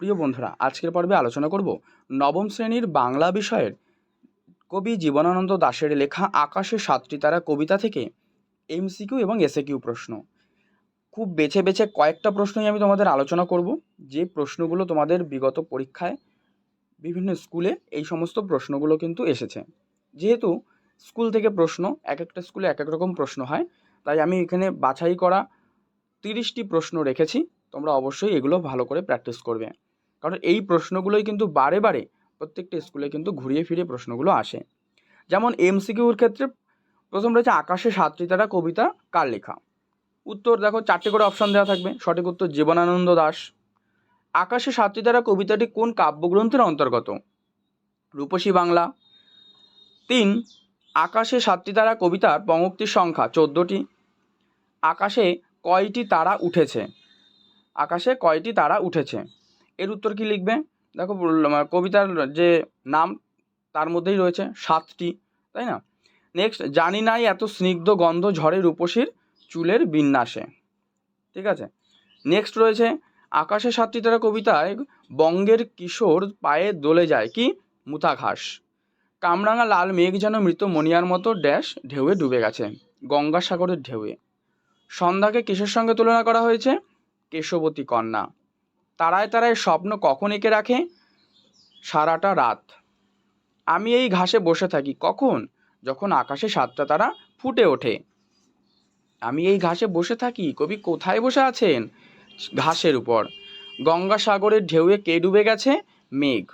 প্রিয় বন্ধুরা, আজকের পর্বে আলোচনা করব নবম শ্রেণির বাংলা বিষয়ের কবি জীবনানন্দ দাশের লেখা আকাশে সাতটি তারা কবিতা থেকে এমসিকিউ এবং এসএকিউ প্রশ্ন। খুব বেছে বেছে কয়েকটা প্রশ্নই আমি তোমাদের আলোচনা করব, যে প্রশ্নগুলো তোমাদের বিগত পরীক্ষায় বিভিন্ন স্কুলে এই সমস্ত প্রশ্নগুলো কিন্তু এসেছে। যেহেতু স্কুল থেকে প্রশ্ন এক একটা স্কুলে এক এক রকম প্রশ্ন হয়, তাই আমি এখানে বাছাই করা তিরিশটি প্রশ্ন রেখেছি, তোমরা অবশ্যই এগুলো ভালো করে প্র্যাকটিস করবে। কারণ এই প্রশ্নগুলোই কিন্তু বারে বারে প্রত্যেকটা স্কুলে কিন্তু ঘুরিয়ে ফিরে প্রশ্নগুলো আসে। যেমন এমসিকিউর ক্ষেত্রে প্রথম রয়েছে আকাশে সাতটি তারা কবিতা, কার লেখা? উত্তর দেখো, চারটে করে অপশন দেওয়া থাকবে, সঠিক উত্তর জীবনানন্দ দাস। আকাশে সাতটি তারা কবিতাটি কোন কাব্যগ্রন্থের অন্তর্গত? রূপসী বাংলা। তিন, আকাশে সাতটি তারা কবিতার পঙ্ক্তির সংখ্যা, চোদ্দোটি। আকাশে কয়টি তারা উঠেছে? আকাশে কয়টি তারা উঠেছে? এর উত্তর কি লিখবে? দেখো কবিতার যে নাম, তার মধ্যেই রয়েছে সাতটি, তাই না? নেক্সট জানি নাই এত স্নিগ্ধ গন্ধ ঝড়ে রূপসীর চুলের বিন্যাসে। ঠিক আছে? নেক্সট রয়েছে, আকাশে সাতটি তারা কবিতায় বঙ্গের কিশোর পায়ে দোলে যায় কি? মুথা ঘাস। কামরাঙা লাল মেঘ যেন মৃত মনিয়ার মতো ড্যাশ ঢেউয়ে ডুবে গেছে, গঙ্গাসাগরের ঢেউয়ে। সন্ধ্যাকে কিসের সঙ্গে তুলনা করা হয়েছে? কেশবতী কন্যা। তারায় তারায় স্বপ্ন কখন এঁকে রাখে? সারাটা রাত। আমি এই ঘাসে বসে থাকি। কখন? যখন আকাশে সাতটা তারা ফুটে ওঠে। আমি এই ঘাসে বসে থাকি। কবি কোথায় বসে আছেন? ঘাসের উপর। গঙ্গাসাগরের ঢেউয়ে কে ডুবে গেছে? মেঘ।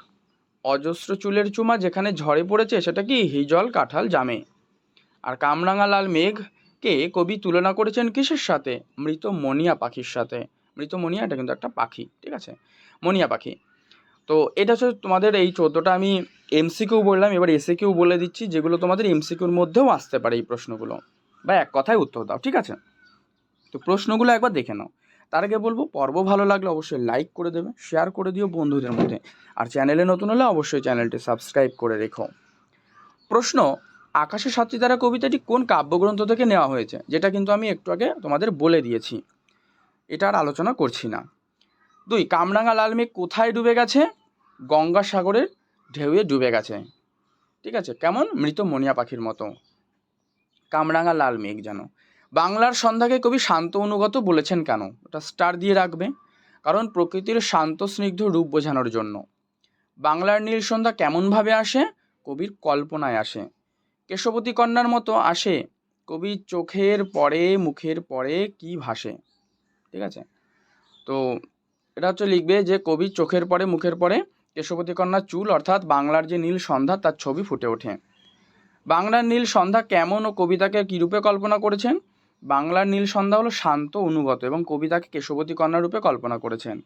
অজস্র চুলের চুমা যেখানে ঝরে পড়েছে, সেটা কি হিজল কাঁঠাল জামে? আর কামরাঙা লাল মেঘকে কবি তুলনা করেছেন কিসের সাথে? মৃত মনিয়া পাখির সাথে। মৃত মনিয়া এটা কিন্তু একটা পাখি, ঠিক আছে? মনিয়া পাখি। তো এটা হচ্ছে তোমাদের এই চোদ্দোটা আমি এমসিকিউ বললাম, এবার এসিকিউ বলে দিচ্ছি, যেগুলো তোমাদের এমসিকিউর মধ্যেও আসতে পারে এই প্রশ্নগুলো। বা এক কথায় উত্তর দাও, ঠিক আছে? তো প্রশ্নগুলো একবার দেখে নাও। তার আগে বলব, পর্ব ভালো লাগলে অবশ্যই লাইক করে দেবে, শেয়ার করে দিও বন্ধুদের মধ্যে। আর চ্যানেলে নতুন হলে অবশ্যই চ্যানেলটি সাবস্ক্রাইব করে রেখো। প্রশ্ন, আকাশে সাতটি দ্বারা কবিতাটি কোন কাব্যগ্রন্থ থেকে নেওয়া হয়েছে? যেটা কিন্তু আমি একটু আগে তোমাদের বলে দিয়েছি। এটা আর আলোচনা করছি না। দুই, কামরাঙা লাল মেঘ কোথায় ডুবে গেছে? গঙ্গাসাগরের ঢেউয়ে ডুবে গেছে। ঠিক আছে, কেমন? মৃত মনিয়া পাখির মতো। কামরাঙা লাল মেঘ যেন। বাংলার সন্ধ্যাকে কবি শান্ত অনুগত বলেছেন কেন? ওটা স্টার দিয়ে রাখবে। কারণ প্রকৃতির শান্ত, স্নিগ্ধ রূপ বোঝানোর জন্য। বাংলার নীল সন্ধ্যা কেমনভাবে আসে? কবির কল্পনায় আসে। কেশবতী কন্যার মতো আসে। কবির চোখের পরে, মুখের পরে কি ভাসে? ঠিক আছে? তো এটা হচ্ছে লিখবে যে কবির চোখের পরে মুখের পরে কেশবতী চুল অর্থাৎ বাংলার যে নীল সন্ধ্যা তার ছবি ফুটে ওঠে। বাংলার নীল সন্ধ্যা কেমন ও কবিতাকে কীরূপে কল্পনা করেছেন? বাংলার নীল সন্ধ্যা হলো শান্ত, অনুগত এবং কবিতাকে কেশবতী কন্যা রূপে কল্পনা করেছেন।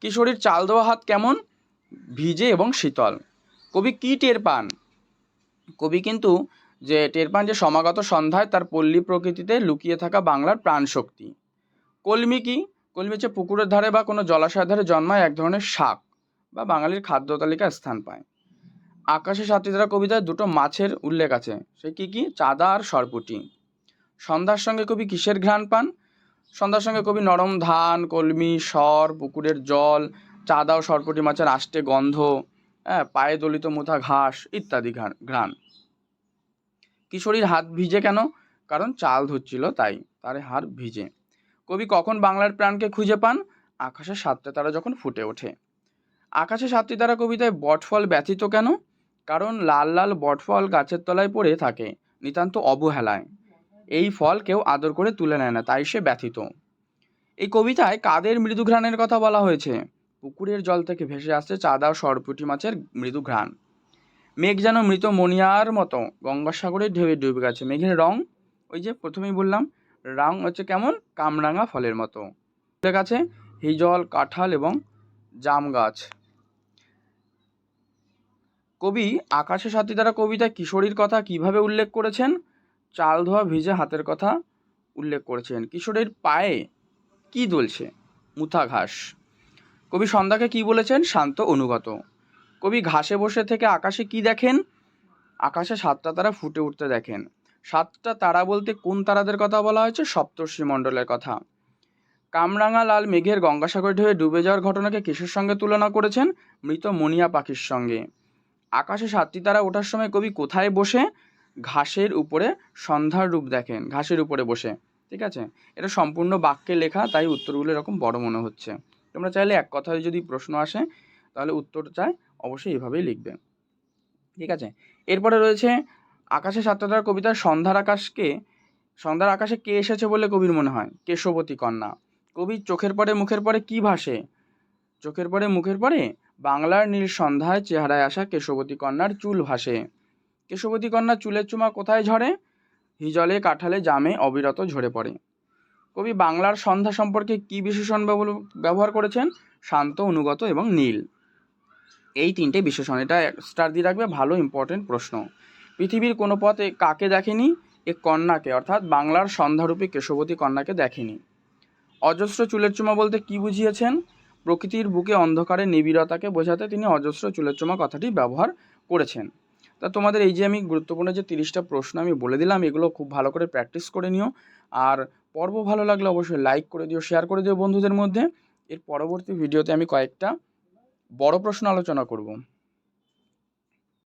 কিশোরীর চাল দেওয়া হাত কেমন? ভিজে এবং শীতল। কবি কী টের পান? কবি কিন্তু যে টের পান যে সমাগত সন্ধ্যায় তার পল্লী প্রকৃতিতে লুকিয়ে থাকা বাংলার প্রাণশক্তি। কলমি কি? কলমি হচ্ছে পুকুরের ধারে বা কোনো জলাশয়ের ধারে জন্মায় এক ধরনের শাক বা বাঙালির খাদ্য তালিকায় স্থান পায়। আকাশে সাতটি দ্বারা কবিতায় দুটো মাছের উল্লেখ আছে। সে কি কি? চাঁদা আর সরপুটি। সন্ধ্যার সঙ্গে কবি কিসের ঘ্রাণ পান? সন্ধ্যার সঙ্গে কবি নরম ধান, কলমি, সর, পুকুরের জল, চাঁদা ও সরপুটি মাছের আষ্টে গন্ধ হ্যাঁ পায়ে দলিত মুথা ঘাস ইত্যাদি ঘ্রাণ কিশোরীর হাত ভিজে কেন? কারণ চাল ধুচ্ছিল তাই, তার হাত ভিজে। কবি কখন বাংলার প্রাণকে খুঁজে পান? আকাশে সাতটা তারা যখন ফুটে ওঠে। আকাশে সাতটি তারা কবিতায় বটফল ব্যথিত কেন? কারণ লাল লাল বটফল গাছের তলায় পড়ে থাকে, নিতান্ত অবহেলায়। এই ফল কেউ আদর করে তুলে নেয় না, তাই সে ব্যথিত। এই কবিতায় কাদের মৃদু ঘ্রাণের কথা বলা হয়েছে? পুকুরের জল থেকে ভেসে আসছে চাঁদা সরপুটি মাছের মৃদু ঘ্রাণ। মেঘ যেন মৃত মনিয়ার মতো, গঙ্গাসাগরের ঢেউয়ে ডুবে গেছে। মেঘের রং? ওই যে প্রথমেই বললাম রং হচ্ছে কেমন? কামরাঙা ফলের মতো। উল্লেখ আছে? হিজল, কাঁঠাল এবং জাম গাছ। কবি আকাশে সাথী দ্বারা কবিতায় কিশোরীর কথা কীভাবে উল্লেখ করেছেন? চাল ধোয়া ভিজে হাতের কথা উল্লেখ করেছেন। কিশোরীর পায়ে কি দুলছে? মুথা ঘাস। কবি সন্ধ্যাকে কি বলেছেন? শান্ত অনুগত। কবি ঘাসে বসে থেকে আকাশে কি দেখেন? আকাশে সাতটা তারা ফুটে উঠতে দেখেন। সাতটা তারা বলতে কোন তারাদের কথা বলা হয়েছে? সপ্তর্ষি মণ্ডলের কথা। কামরাঙা লাল মেঘের গঙ্গাসাগর ঢেউয়ে ডুবে যাওয়ার ঘটনাকে কিসের সঙ্গে তুলনা করেছেন? মৃত মনিয়া পাখির সঙ্গে। আকাশে সাতটি তারা ওঠার সময় কবি কোথায় বসে? ঘাসের উপরে সন্ধ্যার রূপ দেখেন, ঘাসের উপরে বসে। ঠিক আছে? এটা সম্পূর্ণ বাক্যে লেখা, তাই উত্তরগুলো এরকম বড় মনে হচ্ছে। তোমরা চাইলে এক কথায় যদি প্রশ্ন আসে, তাহলে উত্তর চাই অবশ্যই এভাবেই লিখবে। ঠিক আছে? এরপরে রয়েছে আকাশে সাতটা তারা কবিতার সন্ধ্যার আকাশকে, সন্ধ্যার আকাশে কে এসেছে বলে কবির মনে হয়? কেশবতী কন্যা। কবির চোখের পরে মুখের পরে কি ভাসে? চোখের পরে মুখের পরে বাংলার নীল সন্ধ্যায় চেহারায় আসা কেশবতী কন্যার চুল ভাসে। কেশবতী কন্যার চুলের চুমা কোথায় ঝরে? হিজলে কাঁঠালে জামে অবিরত ঝরে পড়ে। কবি বাংলার সন্ধ্যা সম্পর্কে কি বিশেষণ ব্যবহার করেছেন? শান্ত, অনুগত এবং নীল। এই তিনটে বিশেষণ, এটা স্টার দিয়ে রাখবে ভালো ইম্পর্টেন্ট প্রশ্ন। পৃথিবীর কোনো পথে কাকে দেখেনি? এ কন্যাকে, অর্থাৎ বাংলার সন্ধ্যারূপী কেশবতী কন্যাকে দেখেনি। অজস্র চুলের চুমা বলতে কি বুঝিয়েছেন? প্রকৃতির বুকে অন্ধকারে নিবিড়তাকে বোঝাতে তিনি অজস্র চুলের চুমা কথাটি ব্যবহার করেছেন। তা তোমাদের এই যে আমি গুরুত্বপূর্ণ যে তিরিশটা প্রশ্ন আমি বলে দিলাম, এগুলো খুব ভালো করে প্র্যাকটিস করে নিও। আর পর্ব ভালো লাগলে অবশ্যই লাইক করে দিও, শেয়ার করে দিও বন্ধুদের মধ্যে। এর পরবর্তী ভিডিওতে আমি কয়েকটা বড় প্রশ্ন আলোচনা করব।